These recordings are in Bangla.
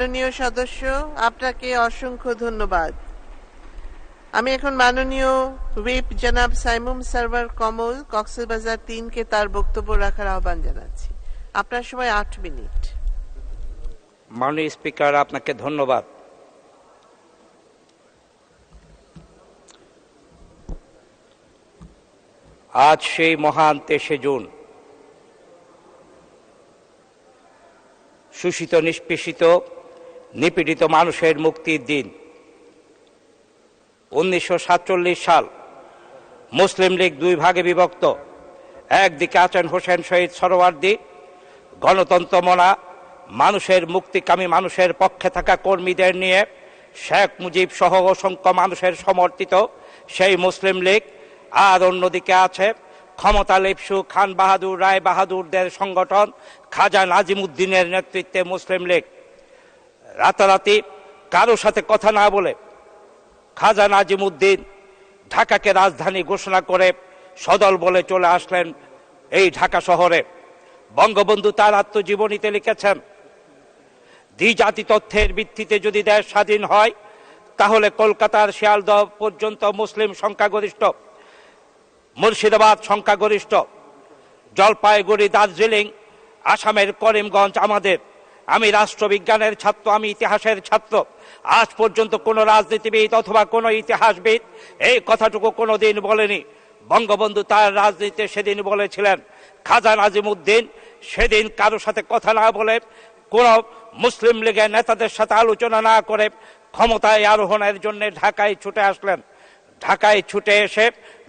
মাননীয় সদস্য, আপনাকে অসংখ্য ধন্যবাদ। আমি এখন মাননীয় হুইপ জনাব সাইমুম সার্ভার কমল, কক্সবাজার তিনকে তার বক্তব্য রাখার আহ্বান জানাচ্ছি। আপনার সময় আট মিনিট। মাননীয় স্পিকার, আপনাকে ধন্যবাদ। আজ সেই মহান তেইশে জুন। শোষিত নিষ্পেষিত নিপীড়িত মানুষের মুক্তির দিন। উনিশশো সাতচল্লিশ সাল মুসলিম লীগ দুই ভাগে বিভক্ত। একদিকে আছেন হোসেন শহীদ সরোয়ার্দী গণতন্ত্র মনা, মানুষের মুক্তিকামী মানুষের পক্ষে থাকা কর্মীদের নিয়ে শেখ মুজিব সহ অসংখ্য মানুষের সমর্থিত সেই মুসলিম লীগ। আর অন্যদিকে আছে ক্ষমতা লিপসু, খান বাহাদুর, রায় বাহাদুরদের সংগঠন, খাজা নাজিমুদ্দিনের নেতৃত্বে মুসলিম লীগ। রাতারাতি কারও সাথে কথা না বলে খাজা নাজিমুদ্দিন ঢাকাকে রাজধানী ঘোষণা করে সদল বলে চলে আসলেন এই ঢাকা শহরে। বঙ্গবন্ধু তার আত্মজীবনীতে লিখেছেন দ্বিজাতি তথ্যের ভিত্তিতে যদি দেশ স্বাধীন হয়, তাহলে কলকাতার শিয়ালদহ পর্যন্ত মুসলিম সংখ্যাগরিষ্ঠ, মুর্শিদাবাদ সংখ্যাগরিষ্ঠ, জলপাইগুড়ি, দার্জিলিং, আসামের করিমগঞ্জ আমাদের। আমি রাষ্ট্রবিজ্ঞানের ছাত্র, আমি ইতিহাসের ছাত্র। আজ পর্যন্ত কোনো রাজনীতিবিদ অথবা কোনো ইতিহাসবিদ এই কথাটুকু কোনো দিন বলেনি। বঙ্গবন্ধু তার রাজনীতিতে সেদিন বলেছিলেন, খাজা নাজিমুদ্দিন সেদিন কারও সাথে কথা না বলে কোন মুসলিম লীগের নেতাদের সাথে আলোচনা না করে ক্ষমতায় আরোহণের জন্য ঢাকায় ছুটে আসলেন। ঢাকায় ছুটে এসে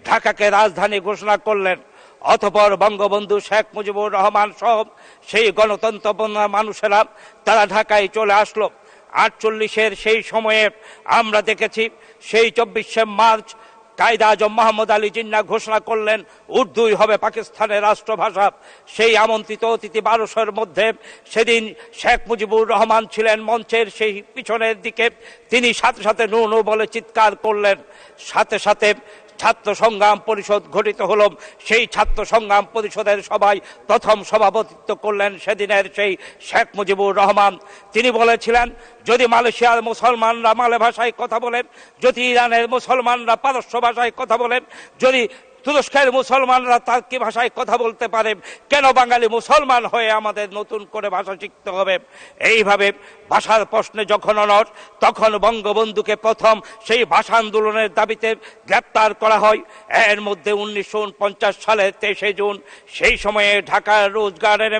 ঢাকাকে রাজধানী ঘোষণা করলেন। অতপর বঙ্গবন্ধু শেখ মুজিবুর রহমান সহ সেই গণতন্ত্র মানুষেরা তারা ঢাকায় চলে আসলো। আটচল্লিশের সেই সময়ে আমরা দেখেছি, সেই চব্বিশে মার্চ কায়দা আজম মোহাম্মদ আলী জিন্না ঘোষণা করলেন, উর্দুই হবে পাকিস্তানের রাষ্ট্রভাষা। সেই আমন্ত্রিত অতিথি বারোশোর মধ্যে সেদিন শেখ মুজিবুর রহমান ছিলেন মঞ্চের সেই পিছনের দিকে। তিনি সাথে সাথে নু নু বলে চিৎকার করলেন। সাথে সাথে ছাত্র সংগ্রাম পরিষদ গঠিত হল। সেই ছাত্র সংগ্রাম পরিষদের সবাই প্রথম সভাপতিত্ব করলেন সেদিনের সেই শেখ মুজিবুর রহমান। তিনি বলেছিলেন, যদি মালয়েশিয়ার মুসলমানরা মালে ভাষায় কথা বলেন, যদি ইরানের মুসলমানরা পারস্য ভাষায় কথা বলেন, যদি তুরস্কের মুসলমানরা তার কি ভাষায় কথা বলতে পারে। কেন বাঙালি মুসলমান হয়ে আমাদের নতুন করে ভাষা শিখতে হবে? এইভাবে ভাষার প্রশ্নে যখন অনট তখন বঙ্গবন্ধুকে প্রথম সেই ভাষা আন্দোলনের দাবিতে গ্রেপ্তার করা হয়। এর মধ্যে উনিশশো উনপঞ্চাশ সালের তেইশে জুন, সেই সময়ে ঢাকার রোজগারের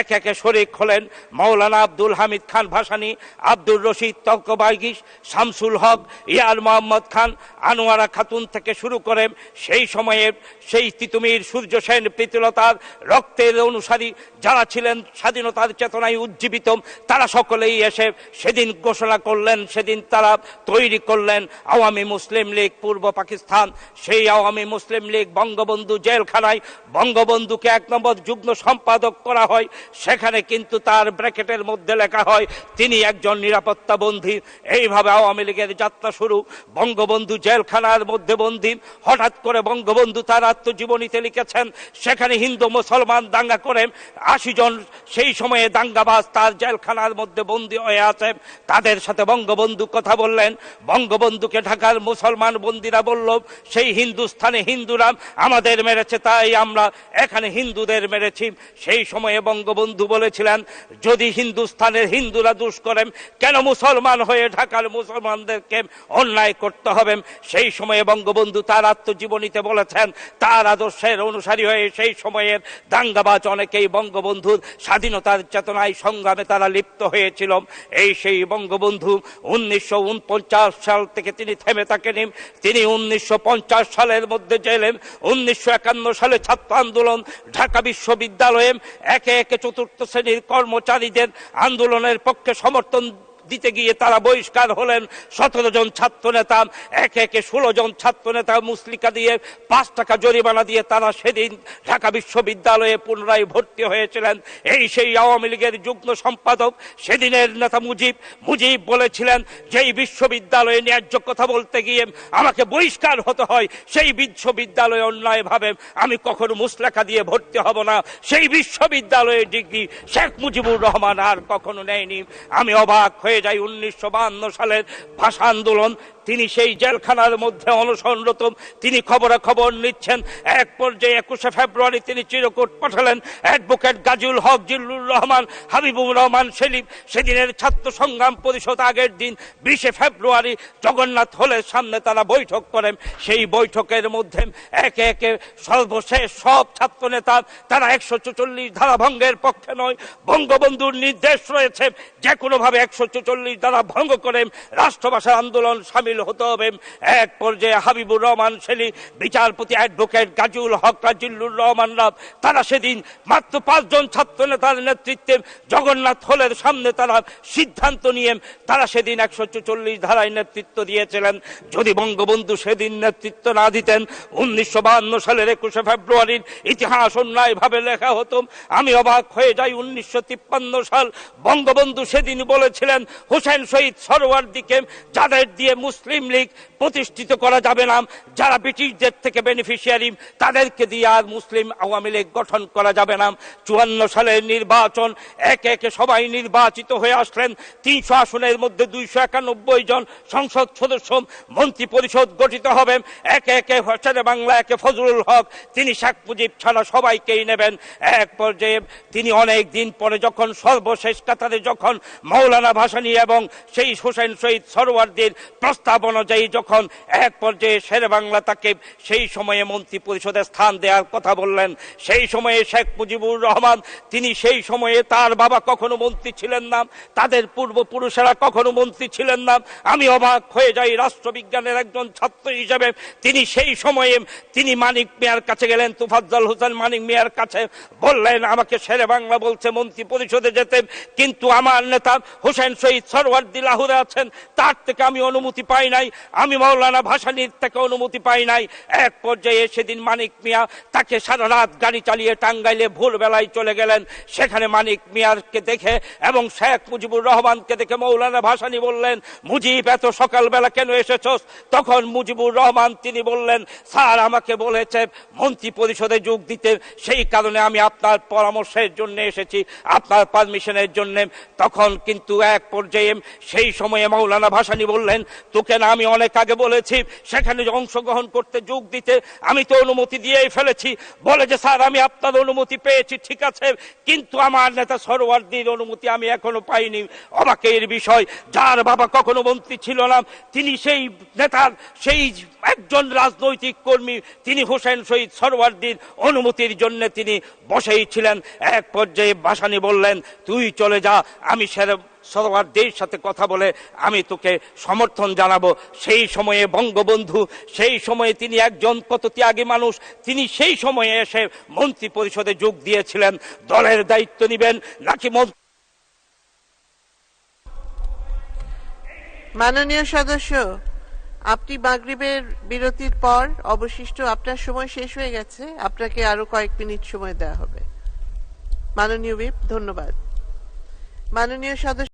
এক একে শরিক হলেন মৌলানা আব্দুল হামিদ খান ভাসানী, আব্দুর রশিদ তর্কবাগিস, শামসুল হক, ইয়ার মোহাম্মদ খান, আনোয়ারা খাতুন থেকে শুরু করে সেই সময়ে সেই তিতুমির সূর্য সেন প্রীতিলতার রক্তের অনুসারী যারা ছিলেন স্বাধীনতার চেতনায় উজ্জীবিত, তারা সকলেই এসে সেদিন ঘোষণা করলেন, সেদিন তারা তৈরি করলেন আওয়ামী মুসলিম লীগ পূর্ব পাকিস্তান। সেই আওয়ামী মুসলিম লীগ বঙ্গবন্ধু জেলখানায় বঙ্গবন্ধুকে এক নম্বর যুগ্ম সম্পাদক করা হয়। সেখানে কিন্তু তার ব্র্যাকেটের মধ্যে লেখা হয়, তিনি একজন নিরাপত্তা বন্দী। এইভাবে আওয়ামী লীগের যাত্রা শুরু। বঙ্গবন্ধু জেলখানার মধ্যে বন্দী। হঠাৎ করে বঙ্গবন্ধু তার আত্মজীবনীতে লিখেছেন, সেখানে হিন্দু মুসলমান দাঙ্গা করে আশি জন সেই সময়ে দাঙ্গাবাজ তার জেলখানার মধ্যে বন্দী হয়ে আছে। তাদের সাথে বঙ্গবন্ধু কথা বললেন। বঙ্গবন্ধুকে ঢাকার মুসলমান বন্দীরা বলল, সেই হিন্দুস্থানে হিন্দুরা আমাদের মেরেছে, তাই আমরা এখানে হিন্দুদের মেরেছি। সেই সময়ে বঙ্গবন্ধু বলেছিলেন, যদি হিন্দুস্থানের হিন্দুরা দুষ করেন, কেন মুসলমান হয়ে ঢাকার মুসলমানদেরকে অন্যায় করতে হবে? সেই সময়ে বঙ্গবন্ধু তার আত্মজীবনীতে বলেছেন তার আদর্শের অনুসারী হয়ে সেই সময়ের দাঙ্গাবাজ অনেকেই বঙ্গবন্ধুর স্বাধীনতার চেতনায় সংগ্রামে তারা লিপ্ত হয়েছিল। এই সেই বঙ্গবন্ধু উনিশশো উনপঞ্চাশ সাল থেকে তিনি থেমে থাকেনি তিনি উনিশশো পঞ্চাশ সালের মধ্যে জেলেন। উনিশশো সালে ছাত্র আন্দোলন ঢাকা বিশ্ববিদ্যালয়ে একে একে চতুর্থ শ্রেণির কর্মচারীদের আন্দোলনের পক্ষে সমর্থন দিতে গিয়ে তারা বহিষ্কার হলেন। সতেরো জন ছাত্র নেতা, একে একে ষোলো জন ছাত্র নেতা মুসলিকা দিয়ে পাঁচ টাকা জরিমানা দিয়ে তারা সেদিন ঢাকা বিশ্ববিদ্যালয়ে পুনরায় ভর্তি হয়েছিলেন। এই সেই আওয়ামী লীগের যুগ্ম সম্পাদক সেদিনের নেতা মুজিব মুজিব বলেছিলেন, যেই বিশ্ববিদ্যালয়ে ন্যায্য কথা বলতে গিয়ে আমাকে বহিষ্কার হতে হয়, সেই বিশ্ববিদ্যালয়ে অন্যায়ভাবে আমি কখনো মুসলেখা দিয়ে ভর্তি হব না। সেই বিশ্ববিদ্যালয়ে ডিগ্রি শেখ মুজিবুর রহমান আর কখনো নেয়নি। আমি অবাক হয়ে হয়ে যায় উনিশশো সালের ভাষা আন্দোলন। তিনি সেই জেলখানার মধ্যে অনশনরত। তিনি খবরা খবর নিচ্ছেন। এক পর্যায়ে একুশে ফেব্রুয়ারি তিনি চিরকুট পাঠালেন। অ্যাডভোকেট গাজীউল হক জিল্লুর রহমান, হাবিবুর রহমান সেলিম। সেদিনের ছাত্র সংগ্রাম পরিষদ আগের দিন বিশে ফেব্রুয়ারি জগন্নাথ হলের সামনে তারা বৈঠক করেন। সেই বৈঠকের মধ্যে একে একে সর্বশেষ সব ছাত্র নেতা তারা একশো চুচল্লিশ ধারাভঙ্গের পক্ষে নয়, বঙ্গবন্ধুর নির্দেশ রয়েছে যে কোনোভাবে একশো চুচল্লিশ ধারা ভঙ্গ করে রাষ্ট্রভাষা আন্দোলন সামিল হতে হবে। এক পর্যায়ে হাবিবুর রহমান সেলি, বিচারপতি অ্যাডভোকেট গাজীউল হক, রাজিল্লুর রহমান রাব, তারা সেদিন মাত্র পাঁচজন ছাত্র নেতার নেতৃত্বে জগন্নাথ হলের সামনে তারা সিদ্ধান্ত নিয়ে তারা সেদিন একশো চুচল্লিশ ধারায় নেতৃত্ব দিয়েছিলেন। যদি বঙ্গবন্ধু সেদিন নেতৃত্ব না দিতেন, উনিশশো বাহান্ন সালের একুশে ফেব্রুয়ারির ইতিহাস অন্যায় ভাবে লেখা হতো। আমি অবাক হয়ে যাই উনিশশো তিপ্পান্ন সাল। বঙ্গবন্ধু সেদিন বলেছিলেন, হোসেন শহীদ সরোয়ার দিকে যাদের দিয়ে মুসলিম লীগ প্রতিষ্ঠিত করা যাবে না। যারা ব্রিটিশদের থেকে বেনিফিশিয়ারি তাদেরকে দিয়ে আর মুসলিম আওয়ামী লীগ গঠন করা যাবে না। চুয়ান্ন সালের নির্বাচন, একে একে সবাই নির্বাচিত হয়ে আসলেন। তিনশো আসনের মধ্যে দুইশো একানব্বই জন সংসদ সদস্য মন্ত্রী পরিষদ গঠিত হবে। একে একে হোসেন বাংলা, একে ফজলুল হক, তিনি শেখ মুজিব ছাড়া সবাইকেই নেবেন। এক পর্যায়ে তিনি অনেক দিন পরে যখন সর্বশেষ কাতারে যখন মৌলানা ভাসানী এবং সেই হোসেন শহীদ সরোয়ারদের প্রস্তাব অনুযায়ী যখন এক পর্যায়ে শেরে বাংলা তাকে সেই সময়ে মন্ত্রী পরিষদে স্থান দেওয়ার কথা বললেন, সেই সময়ে শেখ মুজিবুর রহমান, তিনি সেই সময়ে তার বাবা কখনো মন্ত্রী ছিলেন না, তাদের পূর্বপুরুষেরা কখনো মন্ত্রী ছিলেন না। আমি অবাক হয়ে যাই রাষ্ট্রবিজ্ঞানের একজন ছাত্র হিসেবে, তিনি সেই সময়ে, তিনি মানিক মিয়ার কাছে গেলেন, তুফাজ্জল হোসেন মানিক মিয়ার কাছে বললেন, আমাকে শেরে বাংলা বলছে মন্ত্রী পরিষদে যেতে, কিন্তু আমার নেতা হোসেন শহীদ সরওয়ার্দি লাহোরে আছেন, তার থেকে আমি অনুমতি পাই নাই। আমি মৌলানা ভাসানির থেকে অনুমতি পাই নাই। এক পর্যায়ে সেদিন মানিক মিয়া তাকে সারা রাত গাড়ি চালিয়ে টাঙ্গাইলে ভোরবেলায় চলে গেলেন। সেখানে মানিক মিয়ারকে দেখে এবং শেখ মুজিবুর রহমানকে দেখে মৌলানা ভাসানি বললেন, মুজিব, এত সকালবেলা কেন এসেছস? তখন মুজিবুর রহমান তিনি বললেন, স্যার আমাকে বলেছে মন্ত্রী পরিষদে যোগ দিতে। সেই কারণে আমি আপনার পরামর্শের জন্য এসেছি, আপনার পারমিশনের জন্য। তখন কিন্তু এক পর্যায়ে সেই সময়ে মৌলানা ভাসানি বললেন, তোকে না আমি অনেক আগে বলেছি, সেখানে অংশগ্রহণ করতে যোগ দিতে আমি তো অনুমতি দিয়েই ফেলেছি। বলে যে, স্যার, আমি আপনার অনুমতি পেয়েছি, ঠিক আছে, কিন্তু আমার নেতা সরোয়ার্দির অনুমতি আমি এখনও পাইনি। আমাকে এর বিষয়, যার বাবা কখনো মন্ত্রী ছিল না, তিনি সেই নেতার, সেই একজন রাজনৈতিক কর্মী, তিনি হোসেন শহীদ সরওয়ার্দির অনুমতির জন্য তিনি বসেই ছিলেন। এক পর্যায়ে বাসানি বললেন, তুই চলে যা, আমি সেরে সরওয়ারদের সাথে কথা বলে, আমি তোকে সমর্থন জানাব। সেই সময়ে বঙ্গবন্ধু, সেই সময়ে তিনি একজন কত ত্যাগী মানুষ, তিনি সেই সময়ে এসে মন্ত্রী পরিষদে যোগ দিয়েছিলেন। দলের দায়িত্ব নেবেন নাকি মন্ত্রী মাননীয় সদস্য, আপনি মাগরিবের বিরতির পর অবশিষ্ট আপনার সময় শেষ হয়ে গেছে। আপনাকে আরও কয়েক মিনিট সময় দেওয়া হবে। মাননীয় বিপ, ধন্যবাদ। মাননীয় সদস্য